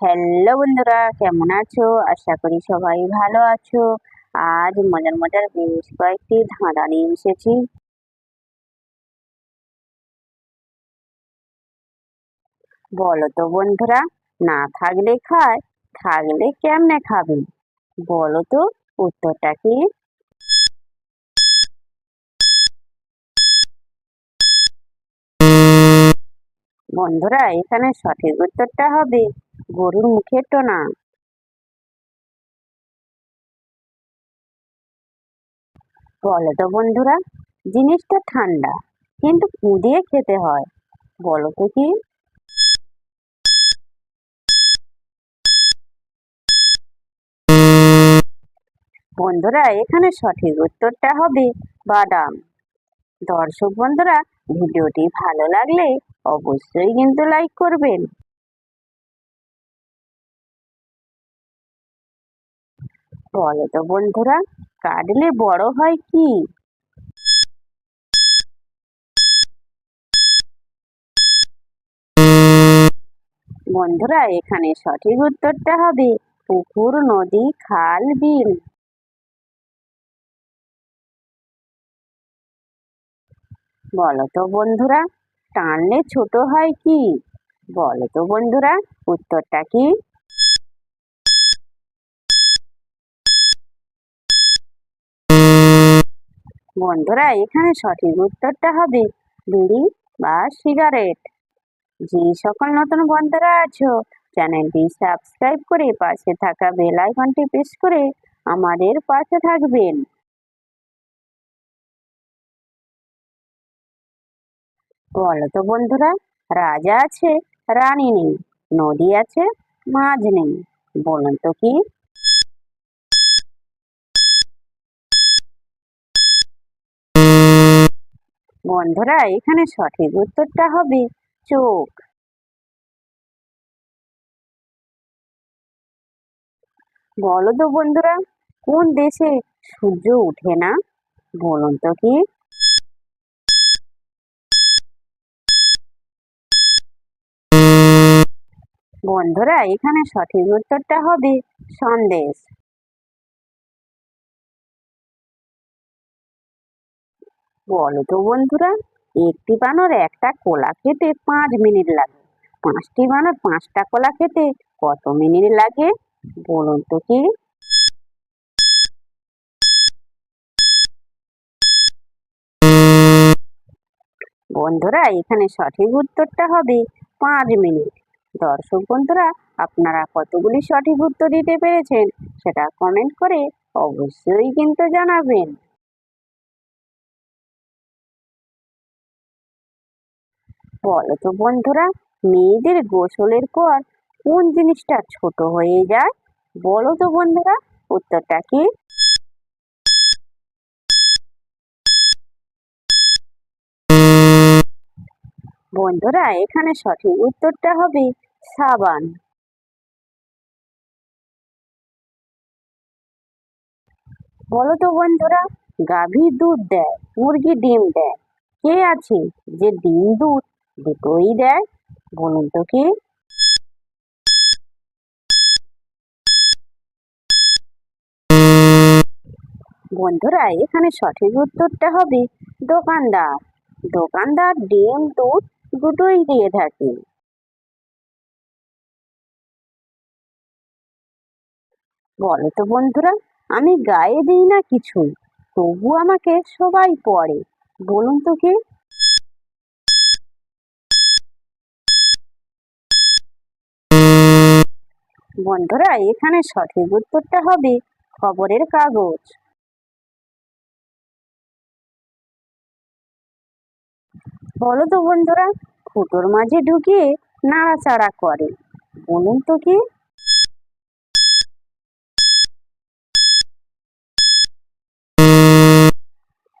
Hello বন্ধুরা, কেমন আছো? আশা করি সবাই ভালো আছো। আজ মজার মজার বেশ কয়েকটি ধাঁধা নিয়ে এসেছি। বলো তো বন্ধুরা, না থাকলে খায়, থাকলে কেমনে খাবে? বলো তো উত্তরটা কি? বন্ধুরা, এখানে সঠিক উত্তরটা হবে। গরুর মুখের টোনা বলো তো বন্ধুরা, জিনিসটা ঠান্ডা, কিন্তু কুদিয়ে খেতে হয়, বলো তো কি? বন্ধুরা, এখানে সঠিক উত্তরটা হবে বাদাম। দর্শক বন্ধুরা, ভিডিওটি ভালো লাগলে অবশ্যই কিন্তু লাইক করবেন। বলো তো বন্ধুরা, কাটলে বড় হয় কি? বন্ধুরা, এখানে সঠিক উত্তরটা হবে পুকুর, নদী, খাল, বিল। বলো তো বন্ধুরা, টানলে ছোট হয় কি? বলো তো বন্ধুরা, উত্তরটা কি? বন্ধুরা, এখানে সঠিক উত্তরটা হবে বিড়ি বা সিগারেট। যে সকল নতুন বন্ধুরা আছো, চ্যানেলটি সাবস্ক্রাইব করে পাশে থাকা বেল আইকনটি প্রেস করে আমাদের পাশে থাকবেন। বলো তো বন্ধুরা, রাজা আছে, রানী নেই, নদী আছে, মাঝ নেই, বলুন তো কি? বন্ধুরা, এখানে সঠিক উত্তরটা হবে চোখ। বলো তো বন্ধুরা, কোন দেশে সূর্য ওঠে না? বলুন তো কি? বন্ধুরা, এখানে সঠিক উত্তরটা হবে সন্দেশ। বলো তো বন্ধুরা, একটি বানর একটা কলা খেতে পাঁচ মিনিট লাগে। পাঁচটি বানর পাঁচটা কলা খেতে কত মিনিট লাগে বলুন তো কি? বন্ধুরা, এখানে সঠিক উত্তরটা হবে পাঁচ মিনিট। দর্শক বন্ধুরা, আপনারা কতগুলি সঠিক উত্তর দিতে পেরেছেন সেটা কমেন্ট করে অবশ্যই কিন্তু জানাবেন। বলো তো বন্ধুরা, মেয়েদের গোসলের পর কোন জিনিসটা ছোট হয়ে যায়? বলো তো বন্ধুরা, উত্তরটা কি? বন্ধুরা, এখানে সঠিক উত্তরটা হবে সাবান। বলো তো বন্ধুরা গাভী দুধ দেয়, মুরগি ডিম দেয়। কে আছে যে ডিম দুধ দুটোই দেয় বলুন তো কি? বন্ধুরা, এখানে সঠিক উত্তরটা হবে দোকানদার। দোকানদার ডিম, দুধ দুটোই দিয়ে থাকে। বলো তো বন্ধুরা, আমি গায়ে দিই না কিছুই তবু আমাকে সবাই পড়ে, বলুন তো কি? বন্ধুরা, এখানে সঠিক উত্তরটা হবে খবরের কাগজ। বলো তো বন্ধুরা, ফুটোর মাঝে ঢুকিয়ে নাড়াচাড়া করে। বলুন তো কি?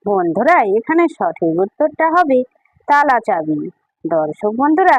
বন্ধুরা, এখানে সঠিক উত্তরটা হবে তালা চাবি দর্শক বন্ধুরা